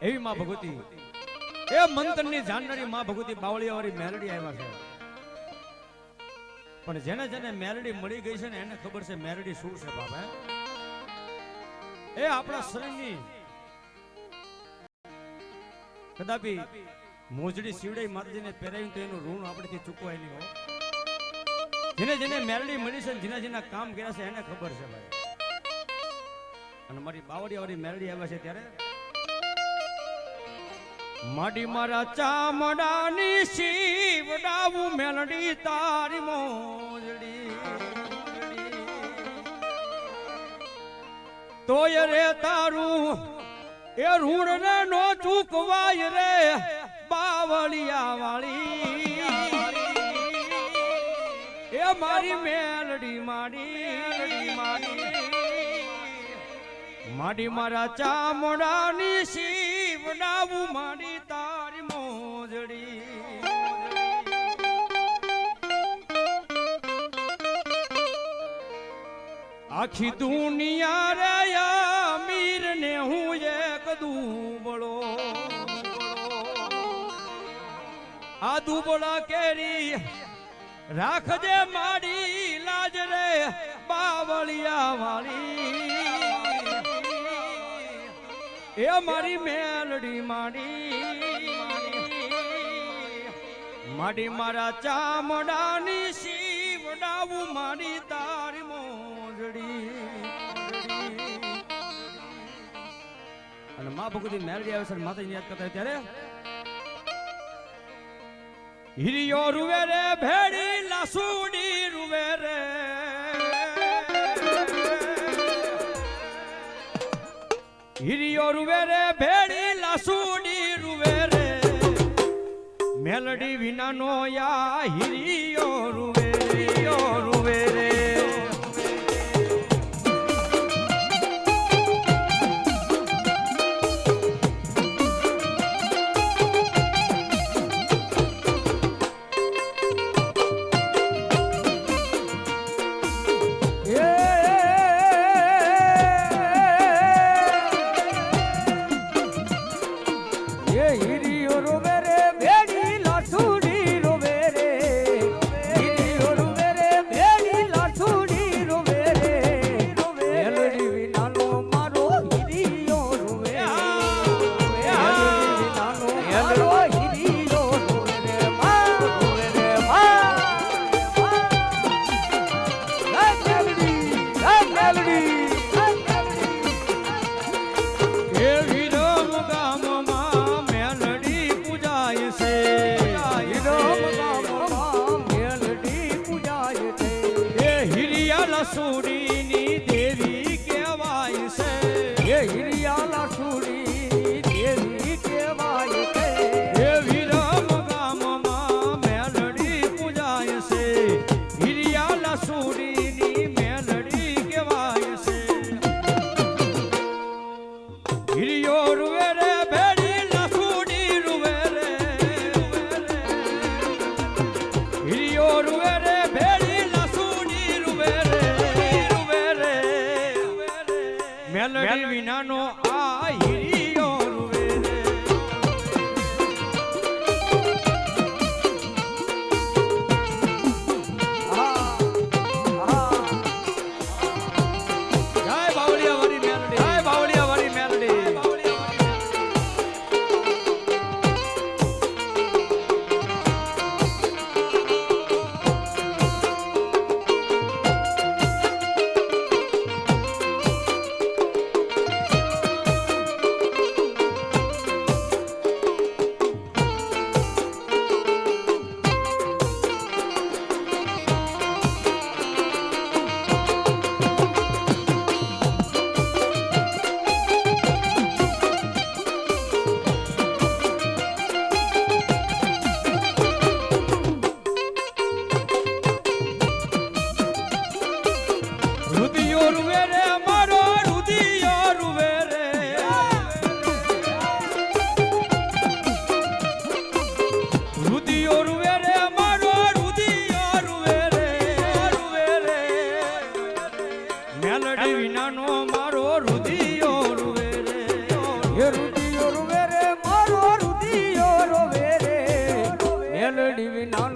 એવી માં ભગવતી. એ મંતરની જાણનારી માં ભગવતી બાવળિયા વાળી મેલડી આવ્યા છે. પણ જેને જેને મેલડી મળી ગઈ છે ને એને ખબર છે મેલડી શું છે બાબા એ આપણા શરીરની કદાપી મોજડી શિવડાઈ માતાજીને પહેરાવી તો એનું ઋણ આપણેથી ચૂકવાય નહીં હોય જેને જેને મેલડી મળી છે જેના જેના કામ કર્યા છે એને ખબર છે ભાઈ. અને મારી બાવળિયા વાળી મેલડી આવ્યા છે ત્યારે માડી મારા ચામડાની શિવડાવું મેલડી તારી મોજડી. તોય રે તારું એ ઋણ રે નો ચૂકવાય રે બાવળિયા વાળી એ મારી મેલડી માડી. માડી માડી મારા ચામડાની શિવડાવું માડી તારી મોજડી. આખી દુનિયા રે અમીર ને હું એક દુબળો. આ દુબળા કેરી રાખજે માડી લાજ રે બાવળિયા વાળી. એ મારી મેલડી માડી. માડી મારા ચામડાની શિવડાવું મારી તારી મોજડી. અને મા ભગવતી મેલડી આવે છે માતાજી યાદ કરતા ત્યારે હિરિયો રૂવે રે ભેડી લાસુડી હિરિયો રૂવે રે ભેડી લાસુડી રૂવે રે. મેલડી વિનાનો યા હિરિયો રૂવે nosso el binano નો મારો રુધિયો રોવે રે. હે રુધિયો રોવે રે, મારો રુધિયો રોવે રે. મેલડી વિના